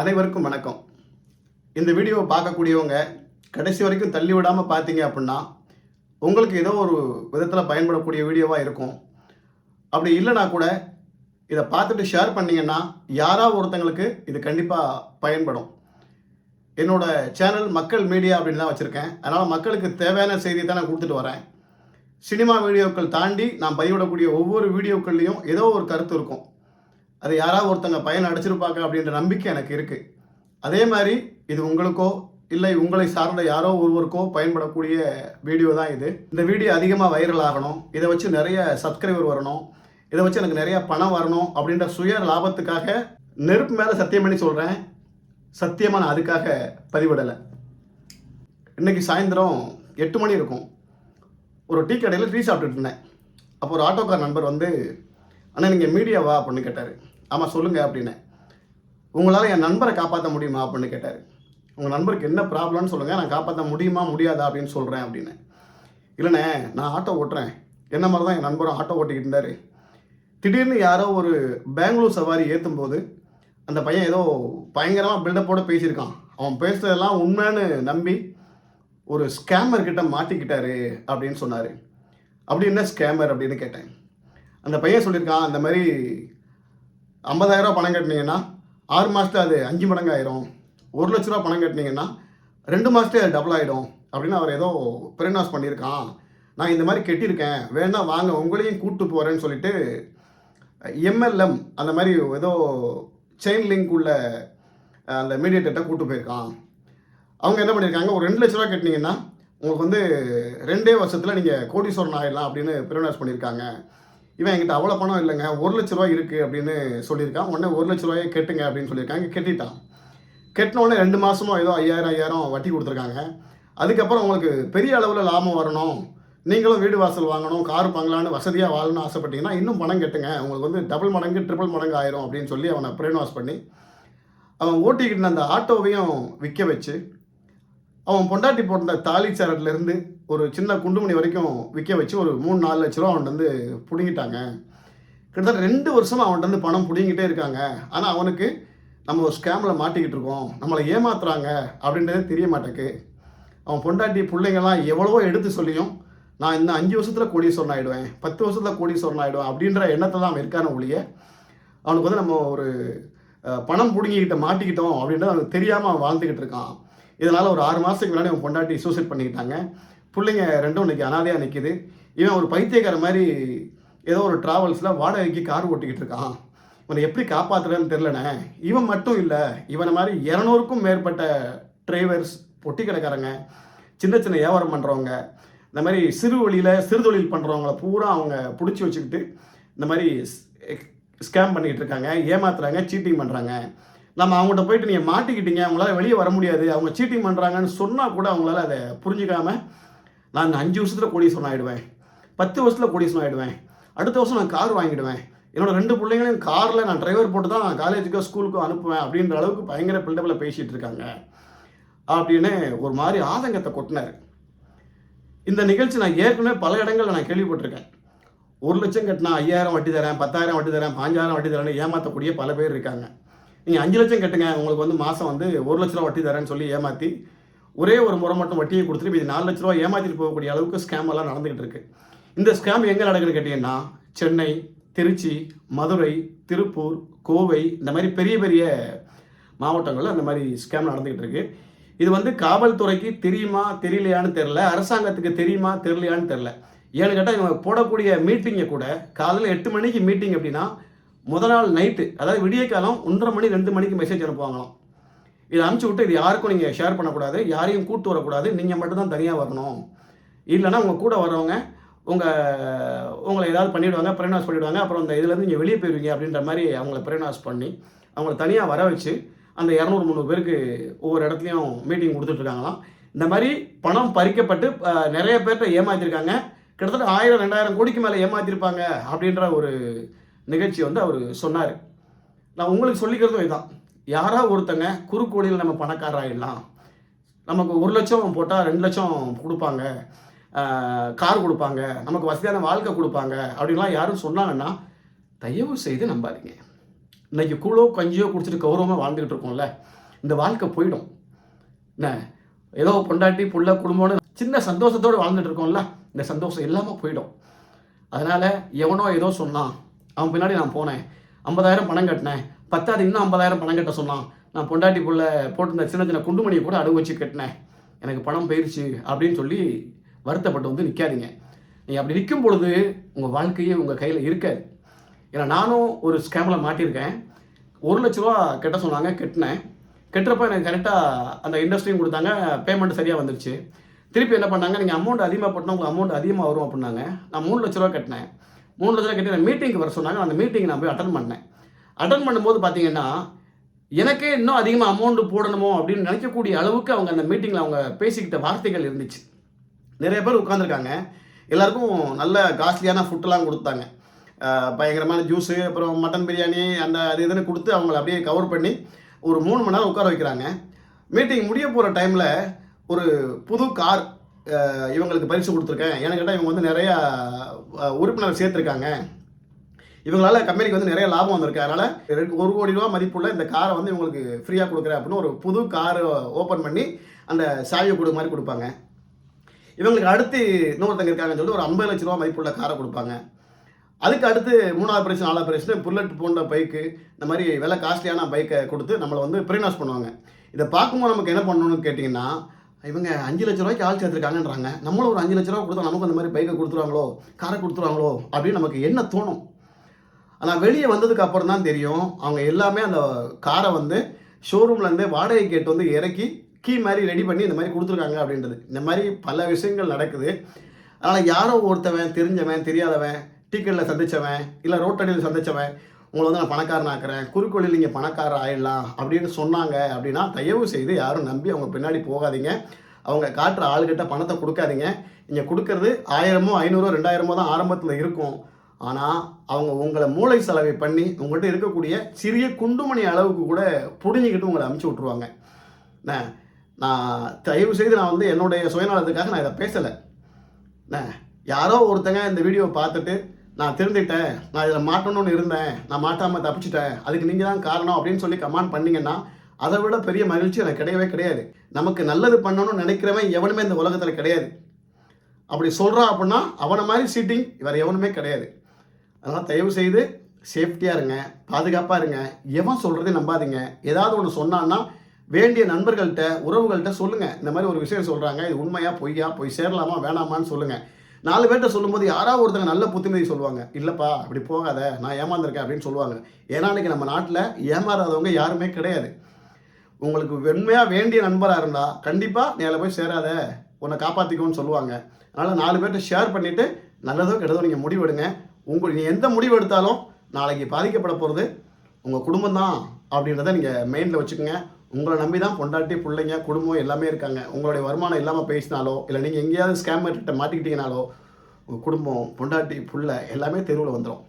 அனைவருக்கும் வணக்கம். இந்த வீடியோவை பார்க்கக்கூடியவங்க கடைசி வரைக்கும் தள்ளி விடாமல் பார்த்தீங்க அப்படின்னா உங்களுக்கு ஏதோ ஒரு விதத்தில் பயன்படக்கூடிய வீடியோவாக இருக்கும். அப்படி இல்லைனா கூட இதை பார்த்துட்டு ஷேர் பண்ணிங்கன்னா யாராவது ஒருத்தங்களுக்கு இது கண்டிப்பாக பயன்படும். என்னோட சேனல் மக்கள் மீடியா அப்படின்னு தான் வச்சுருக்கேன். அதனால் மக்களுக்கு தேவையான செய்தியை தான் நான் கொடுத்துட்டு வரேன். சினிமா வீடியோக்கள் தாண்டி நான் பதிவிடக்கூடிய ஒவ்வொரு வீடியோக்கள்லேயும் ஏதோ ஒரு கருத்து இருக்கும். அது யாராவது ஒருத்தங்க பயன் அடிச்சிருப்பாங்க அப்படின்ற நம்பிக்கை எனக்கு இருக்குது அதே மாதிரி இது உங்களுக்கோ இல்லை உங்களை சார்ந்த யாரோ ஒருவருக்கோ பயன்படக்கூடிய வீடியோ தான் இது. இந்த வீடியோ அதிகமாக வைரல் ஆகணும். இதை வச்சு நிறைய சப்ஸ்கிரைபர் வரணும். இதை வச்சு எனக்கு நிறைய பணம் வரணும் அப்படின்ற சுய லாபத்துக்காக நெருப்பு மேலே சத்தியம் பண்ணி சொல்கிறேன் சத்தியமாக நான் அதுக்காக பதிவிடலை. இன்னைக்கு சாயந்தரம் எட்டு மணி இருக்கும். ஒரு டீ கடையில் டீ சாப்பிட்டுட்டு இருந்தேன். அப்போ ஒரு ஆட்டோக்கார் நண்பர் வந்து அண்ணா நீங்கள் மீடியாவா? அப்படின்னு கேட்டார். ஆமாம் சொல்லுங்கள் அப்படின்னு. உங்களால் என் நண்பரை காப்பாற்ற முடியுமா அப்படின்னு கேட்டார். உங்கள் நண்பருக்கு என்ன ப்ராப்ளம்னு சொல்லுங்கள் நான் காப்பாற்ற முடியுமா முடியாதா அப்படின்னு சொல்கிறேன் அப்படின்னு. இல்லைண்ணே நான் ஆட்டோ ஓட்டுறேன். என்ன மாதிரி தான் என் நண்பரும் ஆட்டோ ஓட்டிக்கிட்டு இருந்தார். திடீர்னு யாரோ ஒரு பெங்களூர் சவாரி ஏற்றும் போது அந்த பையன் ஏதோ பயங்கரமாக பில்டப்போட பேசியிருக்கான். அவன் பேசுகிறதெல்லாம் உண்மைன்னு நம்பி ஒரு ஸ்கேமர் கிட்ட மாட்டிக்கிட்டாரு அப்படின்னு சொன்னார். அப்படி என்ன ஸ்கேமர் அப்படின்னு கேட்டேன். அந்த பையன் சொல்லியிருக்கான் அந்த மாதிரி ஐம்பதாயிரரூவா பணம் கட்டினீங்கன்னா ஆறு மாதத்துல அது அஞ்சு மடங்கு ஆயிரும். ஒரு லட்ச ரூபா பணம் கட்டினீங்கன்னா ரெண்டு மாதத்துலேயே அது டபுள் ஆகிடும் அப்படின்னு அவர் ஏதோ பிரினாஸ் பண்ணியிருக்கான். நான் இந்த மாதிரி கெட்டியிருக்கேன். வேணா வாங்க உங்களையும் கூப்பிட்டு போகிறேன்னு சொல்லிட்டு எம்எல்எம் அந்த மாதிரி ஏதோ செயின் லிங்க் உள்ள அந்த மீடியேட்டர்கிட்ட கூப்பிட்டு போயிருக்கான். அவங்க என்ன பண்ணியிருக்காங்க ஒரு ரெண்டு லட்ச ரூபா கட்டினீங்கன்னா உங்களுக்கு வந்து ரெண்டே வருஷத்தில் நீங்கள் கோடீஸ்வரன் ஆயிடலாம் அப்படின்னு பிரினாஸ் பண்ணியிருக்காங்க. இவன் என்கிட்ட அவ்வளோ பணம் இல்லைங்க ஒரு லட்ச ரூபா இருக்குது அப்படின்னு சொல்லியிருக்கான். உடனே ஒரு லட்ச ரூபாயை கெட்டுங்க அப்படின்னு சொல்லியிருக்காங்க கெட்டிட்டான். கெட்டினோடனே ரெண்டு மாதமும் ஏதோ ஐயாயிரம் ஐயாயிரம் வட்டி கொடுத்துருக்காங்க. அதுக்கப்புறம் உங்களுக்கு பெரிய அளவில் லாபம் வரணும். நீங்களும் வீடு வாசல் வாங்கணும் கார் வாங்கலான்னு வசதியாக வாழணும்னு ஆசைப்பட்டீங்கன்னா இன்னும் பணம் கட்டுங்க. உங்களுக்கு வந்து டபுள் மடங்கு ட்ரிபிள் மடங்கு ஆயிரும் அப்படின்னு சொல்லி அவனை பிரெயின் வாஷ் பண்ணி அவன் ஓட்டிக்கிட்டு அந்த ஆட்டோவையும் விற்க வச்சு அவன் பொண்டாட்டி போட்ட தாலி சரட்லேருந்து ஒரு சின்ன குண்டுமணி வரைக்கும் விற்க வச்சு ஒரு மூணு நாலு லட்ச ரூபா அவன்கிட்ட வந்து பிடுங்கிட்டாங்க. கிட்டத்தட்ட ரெண்டு வருஷமாக அவன்கிட்ட வந்து பணம் பிடுங்கிட்டே இருக்காங்க. ஆனால் அவனுக்கு நம்ம ஒரு ஸ்கேமில் மாட்டிக்கிட்டு இருக்கோம். நம்மளை ஏமாத்துறாங்க அப்படின்றதே தெரிய மாட்டேக்கு அவன் பொண்டாட்டி பிள்ளைங்கள்லாம் எவ்வளவோ எடுத்து சொல்லியும் நான் இன்னும் அஞ்சு வருஷத்தில் கோடீஸ்வரன் ஆகிடுவேன் பத்து வருஷத்தில் கோடீஸ்வரன் ஆகிடுவேன் அப்படின்ற எண்ணத்தை தான் அவன் இருக்கான ஒழிய அவனுக்கு வந்து நம்ம ஒரு பணம் பிடுங்கிக்கிட்ட மாட்டிக்கிட்டோம் அப்படின்றது அவனுக்கு தெரியாமல் அவன் வாழ்ந்துக்கிட்டு இருக்கான். இதனால் ஒரு ஆறு மாதத்துக்கு முன்னாடி அவன் பொண்டாட்டி சூசைட் பண்ணிக்கிட்டாங்க. பிள்ளைங்க ரெண்டும் இன்னைக்கு அனாதையாக நிற்கிது இவன் ஒரு பைத்தியக்கார மாதிரி ஏதோ ஒரு ட்ராவல்ஸில் வாடகைக்கு கார் ஓட்டிக்கிட்டு இருக்கான். இவனை எப்படி காப்பாற்றுறேன்னு தெரிலண்ணே இவன் மட்டும் இல்லை இவனை மாதிரி இரநூறுக்கும் மேற்பட்ட டிரைவர்ஸ் பொட்டி கிடக்காரங்க சின்ன சின்ன வியாபாரம் பண்ணுறவங்க இந்த மாதிரி சிறு வழியில் சிறுதொழில் பண்ணுறவங்கள பூரா அவங்க பிடிச்சி வச்சுக்கிட்டு இந்த மாதிரி ஸ்கேம் பண்ணிக்கிட்டு இருக்காங்க ஏமாத்துறாங்க சீட்டிங் பண்ணுறாங்க நம்ம அவங்கள்ட்ட போயிட்டு நீங்கள் மாட்டிக்கிட்டீங்க அவங்களால வெளியே வர முடியாது அவங்க சீட்டிங் பண்ணுறாங்கன்னு சொன்னால் கூட அவங்களால அதை புரிஞ்சுக்காமல் நான் அஞ்சு வருஷத்தில் கோடீஸ்வரன் ஆகிடுவேன் பத்து வருஷத்தில் கோடீஸ்வரன் ஆகிடுவேன் அடுத்த வருஷம் நான் கார் வாங்கிடுவேன். என்னோட ரெண்டு பிள்ளைங்களையும் காரில் நான் டிரைவர் போட்டு தான் நான் காலேஜுக்கோ ஸ்கூலுக்கோ அனுப்புவேன் அப்படின்ற அளவுக்கு பயங்கர பில்டப்பில் பேசிகிட்டு இருக்காங்க. அப்படின்னு ஒரு மாதிரி ஆதங்கத்தை கொட்டினார். இந்த நிகழ்ச்சி நான் ஏற்கனவே பல இடங்களில் நான் கேள்விப்பட்டிருக்கேன். ஒரு லட்சம் கட்டினா ஐயாயிரம் வட்டி தரேன் பத்தாயிரம் வட்டி தரேன் பாஞ்சாயிரம் வட்டி தரேன்னு ஏமாற்றக்கூடிய பல பேர் இருக்காங்க. நீங்கள் அஞ்சு லட்சம் கட்டுங்க உங்களுக்கு வந்து மாதம் வந்து ஒரு லட்ச ரூபா வட்டி தரேன்னு சொல்லி ஏமாற்றி ஒரே ஒரு முறை மட்டும் வட்டியை கொடுத்துட்டு இது நாலு லட்ச ரூபா ஏமாற்றிட்டு போகக்கூடிய அளவுக்கு ஸ்கேம் எல்லாம் நடந்துகிட்டு இருக்கு. இந்த ஸ்கேம் எங்கே நடக்குதுன்னு கேட்டிங்கன்னா சென்னை திருச்சி மதுரை திருப்பூர் கோவை இந்த மாதிரி பெரிய பெரிய மாவட்டங்களில் அந்த மாதிரி ஸ்கேம் நடந்துகிட்டு இருக்கு. இது வந்து காவல்துறைக்கு தெரியுமா தெரியலையான்னு தெரில அரசாங்கத்துக்கு தெரியுமா தெரியலையான்னு தெரில ஏன்னு கேட்டால் இவங்க போடக்கூடிய மீட்டிங்கை கூட காலையில் எட்டு மணிக்கு மீட்டிங் அப்படின்னா முதல் நாள் நைட்டு அதாவது விடிய காலம் ஒன்றரை மணி ரெண்டு மணிக்கு மெசேஜ் அனுப்புவாங்களாம். இதை அனுப்பிச்சி விட்டு இது யாருக்கும் நீங்கள் ஷேர் பண்ணக்கூடாது யாரையும் கூட்டு வரக்கூடாது நீங்கள் மட்டும்தான் தனியாக வரணும். இல்லைன்னா உங்கள் கூட வரவங்க உங்கள் உங்களை ஏதாவது பண்ணிவிடுவாங்க பிரெனாஸ் பண்ணிவிடுவாங்க அப்புறம் அந்த இதுலேருந்து நீங்கள் வெளியே போயிடுவீங்க அப்படின்ற மாதிரி அவங்கள பிரெனாஸ் பண்ணி அவங்கள தனியாக வர வச்சு அந்த இரநூறு முந்நூறு பேருக்கு ஒவ்வொரு இடத்துலையும் மீட்டிங் கொடுத்துட்ருக்காங்களாம். இந்த மாதிரி பணம் பறிக்கப்பட்டு நிறைய பேர்கிட்ட ஏமாற்றிருக்காங்க கிட்டத்தட்ட ஆயிரம் ரெண்டாயிரம் கோடிக்கு மேலே ஏமாற்றிருப்பாங்க அப்படின்ற ஒரு நிகழ்ச்சி வந்து அவர் சொன்னார். நான் உங்களுக்கு சொல்லிக்கிறதும் இதுதான் யாராக ஒருத்தங்க குறுக்கோடியில் நம்ம பணக்காரராயிடலாம் நமக்கு ஒரு லட்சம் போட்டால் ரெண்டு லட்சம் கொடுப்பாங்க. கார் கொடுப்பாங்க. நமக்கு வசதியான வாழ்க்கை கொடுப்பாங்க. அப்படின்லாம் யாரும் சொன்னாங்கன்னா தயவு செய்து நம்பாதீங்க. இன்னைக்கு கூழோ கஞ்சியோ குடிச்சிட்டு கௌரவமாக வாழ்ந்துக்கிட்டு இருக்கோம்ல. இந்த வாழ்க்கை போயிடும். என்ன? ஏதோ பொண்டாட்டி புள்ள குடும்பம்னு சின்ன சந்தோஷத்தோடு வாழ்ந்துட்டு இருக்கோம்ல. இந்த சந்தோஷம் இல்லாமல் போயிடும். அதனால் எவனோ ஏதோ சொன்னான். அவன் பின்னாடி நான் போனேன். ஐம்பதாயிரம் பணம் கட்டினேன். பத்தாவது இன்னும் ஐம்பதாயிரம் பணம் கட்ட சொன்னான். நான் பொண்டாட்டி புள்ள போட்டிருந்த சின்ன சின்ன குண்டுமணியை கூட அடகு வச்சு கட்டினேன். எனக்கு பணம் போயிடுச்சு அப்படின்னு சொல்லி வருத்தப்பட்டு வந்து நிற்காதீங்க நீங்கள் அப்படி நிற்கும் பொழுது உங்கள் வாழ்க்கையே உங்கள் கையில் இருக்காது. ஏன்னா நானும் ஒரு ஸ்கேமில் மாட்டியிருக்கேன். ஒரு லட்ச ரூபா கட்ட சொன்னாங்க கட்டினேன். கட்டுறப்ப எனக்கு கரெக்டாக அந்த இண்டஸ்ட்ரியும் கொடுத்தாங்க பேமெண்ட் சரியாக வந்துருச்சு. திருப்பி என்ன பண்ணாங்க நீங்கள் அமௌண்ட் அதிகமாக போட்டால் உங்களுக்கு அமௌண்ட் அதிகமாக வரும் அப்படின்னாங்க. நான் மூணு லட்ச ரூபா கட்டினேன். மூணு லட்ச ரூபா கட்டி நான் மீட்டிங்க்கு வர சொன்னாங்க. அந்த மீட்டிங் நான் போய் அட்டன் பண்ணேன். அட்டன் பண்ணும்போது பார்த்தீங்கன்னா எனக்கே இன்னும் அதிகமாக அமௌண்ட்டு போடணுமோ அப்படின்னு நினைக்கக்கூடிய அளவுக்கு அவங்க அந்த மீட்டிங்கில் அவங்க பேசிக்கிட்ட வார்த்தைகள் இருந்துச்சு. நிறைய பேர் உட்காந்துருக்காங்க எல்லாருக்கும் நல்ல காஸ்ட்லியான ஃபுட்டெல்லாம் கொடுத்தாங்க. பயங்கரமான ஜூஸு அப்புறம் மட்டன் பிரியாணி அந்த அது இதுன்னு கொடுத்து அவங்கள அப்படியே கவர் பண்ணி ஒரு மூணு மணி நேரம் உட்கார வைக்கிறாங்க. மீட்டிங் முடிய போகிற டைமில் ஒரு புது கார் இவங்களுக்கு பரிசு கொடுத்துருக்கேன். ஏன்னு கேட்டால் இவங்க வந்து நிறையா உறுப்பினர் சேர்த்துருக்காங்க. இவங்களால கம்பெனிக்கு வந்து நிறைய லாபம் வந்திருக்கு. அதனால ஒரு கோடி ரூபா மதிப்புள்ள இந்த காரை வந்து இவங்களுக்கு ஃப்ரீயாக கொடுக்குறேன் அப்படின்னு ஒரு புது கார் ஓப்பன் பண்ணி அந்த சாவியை கொடு மாதிரி கொடுப்பாங்க. இவங்களுக்கு அடுத்து இன்னொருத்தங்க இருக்காங்கன்னு சொல்லிட்டு ஒரு ஐம்பது லட்ச ரூபா மதிப்புள்ள காரை கொடுப்பாங்க. அதுக்கு அடுத்து மூணாவது பிரச்சனை நாலாவது பிரச்சனை புல்லட் போன்ற பைக்கு இந்த மாதிரி விலை காஸ்ட்லியான பைக்கை கொடுத்து நம்மளை வந்து ப்ரீனாஸ் பண்ணுவாங்க. இதை பார்க்கும்போது நமக்கு என்ன பண்ணணும்னு கேட்டிங்கன்னா இவங்க அஞ்சு லட்ச ரூபாய்க்கு ஆள் சேர்த்துருக்காங்கன்றாங்க. நம்மளும் ஒரு அஞ்சு லட்ச ரூபா கொடுத்தா நமக்கு அந்த மாதிரி பைக்கை கொடுத்துருவாங்களோ காரை கொடுத்துருவாங்களோ அப்படின்னு நமக்கு என்ன தோணும்? ஆனால் வெளியே வந்ததுக்கு அப்புறம் தான் தெரியும். அவங்க எல்லாமே அந்த காரை வந்து ஷோரூம்லேருந்து வாடகை கேட்டு வந்து இறக்கி கீ மாதிரி ரெடி பண்ணி இந்த மாதிரி கொடுத்துருக்காங்க அப்படின்றது. இந்த மாதிரி பல விஷயங்கள் நடக்குது. அதனால் யாரோ ஒருத்தவன் தெரிஞ்சவன் தெரியாதவன் டீக்கெட்டில் சந்தித்தவன் இல்லை ரோட்டடியில் சந்திச்சவன் உங்களை வந்து நான் பணக்காரன் ஆக்குறேன் குறுக்கோளில் நீங்கள் பணக்காரர் ஆயிடலாம் அப்படின்னு சொன்னாங்க அப்படின்னா தயவு செய்து யாரும் நம்பி அவங்க பின்னாடி போகாதீங்க. அவங்க காட்டுற ஆளுகிட்ட பணத்தை கொடுக்காதீங்க. நீங்கள் கொடுக்கறது ஆயிரமோ ஐநூறோ ரெண்டாயிரமோ தான் ஆரம்பத்தில் இருக்கும். ஆனால் அவங்க உங்களை மூளை செலவை பண்ணி உங்கள்கிட்ட இருக்கக்கூடிய சிறிய குண்டுமணி அளவுக்கு கூட புடுங்கிக்கிட்டு உங்களை அமுச்சு விட்ருவாங்க என்ன நான் தயவு செய்து நான் வந்து என்னுடைய சுயநலத்துக்காக நான் இதை பேசலை. என்ன யாரோ ஒருத்தங்க இந்த வீடியோவை பார்த்துட்டு நான் திருந்திட்டேன் நான் இதில் மாட்டணும்னு இருந்தேன் நான் மாட்டாமல் தப்பிச்சிட்டேன் அதுக்கு நீங்கள் தான் காரணம் அப்படின்னு சொல்லி கமெண்ட் பண்ணிங்கன்னா அதை விட பெரிய மகிழ்ச்சி எனக்கு கிடையவே கிடையாது. நமக்கு நல்லது பண்ணணும்னு நினைக்கிறவன் எவனுமே இந்த உலகத்தில் கிடையாது. அப்படி சொல்கிறான் அப்படின்னா அவனை மாதிரி சீட்டிங் வேறு எவனுமே கிடையாது. அதனால் தயவு செய்து சேஃப்டியாக இருங்க பாதுகாப்பாக இருங்க. எவன் சொல்கிறதே நம்பாதீங்க. ஏதாவது ஒன்று சொன்னான்னா வேண்டிய நண்பர்கள்ட்ட உறவுகள்கிட்ட சொல்லுங்கள் இந்த மாதிரி ஒரு விஷயம் சொல்கிறாங்க இது உண்மையாக பொய்யா போய் சேரலாமா வேணாமான்னு சொல்லுங்கள் நாலு பேர்கிட்ட சொல்லும்போது யாராவது ஒருத்தங்க நல்ல புத்திமதி சொல்லுவாங்க. இல்லைப்பா அப்படி போகாத. நான் ஏமாந்துருக்கேன் அப்படின்னு சொல்லுவாங்க. ஏன்னா இன்னைக்கு நம்ம நாட்டில் ஏமாறாதவங்க யாருமே கிடையாது. உங்களுக்கு வெண்மையாக வேண்டிய நண்பராக இருந்தால் கண்டிப்பாக நேரில் போய் சேராத. உன்னை காப்பாற்றிக்கோன்னு சொல்லுவாங்க. அதனால் நாலு பேர்கிட்ட ஷேர் பண்ணிவிட்டு நல்லதோ கெட்டதோ நீங்கள் முடிவெடுங்க. உங்கள் நீ எந்த முடிவு எடுத்தாலும் நாளைக்கு பாதிக்கப்பட போகிறது உங்கள் குடும்பம் தான் அப்படின்றத நீங்கள் மெயினில் வச்சுக்கோங்க. உங்களை நம்பி தான் பொண்டாட்டி பிள்ளைங்க குடும்பம் எல்லாமே இருக்காங்க. உங்களுடைய வருமானம் இல்லாமல் பேசினாலோ இல்லை நீங்கள் எங்கேயாவது ஸ்கேமர்கிட்ட மாட்டிக்கிட்டீங்கனாலோ உங்கள் குடும்பம் பொண்டாட்டி புள்ள எல்லாமே தெருவில் வந்துடும்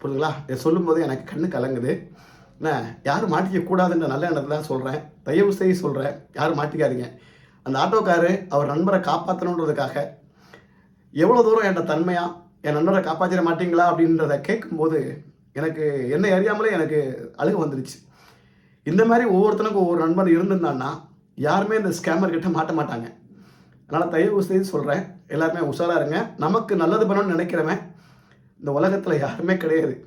புரியுதுங்களா? இதை சொல்லும்போது எனக்கு கண்ணு கலங்குது. என்ன? யாரும் மாட்டிக்க கூடாதுன்ற நல்ல எண்ணத்தை தான் சொல்கிறேன் தயவு செய்து சொல்கிறேன் யாரும் மாட்டிக்காதீங்க. அந்த ஆட்டோக்காரு அவர் நண்பரை காப்பாற்றணுன்றதுக்காக எவ்வளோ தூரம் என்கிட்ட தன்மையாக என் நண்பரை காப்பாற்றிட மாட்டீங்களா அப்படின்றத கேட்கும்போது எனக்கு என்னை அறியாமலே எனக்கு அழுக வந்துருச்சு. இந்த மாதிரி ஒவ்வொருத்தனுக்கும் ஒவ்வொரு நண்பன் இருந்திருந்தான்னா யாருமே இந்த ஸ்கேமர் கிட்ட மாட்ட மாட்டாங்க. அதனால் தயவு செய்து சொல்கிறேன் எல்லாருமே உஷாராக இருங்க. நமக்கு நல்லது பண்ணணும்னு நினைக்கிறவன் இந்த உலகத்தில் யாருமே கிடையாது.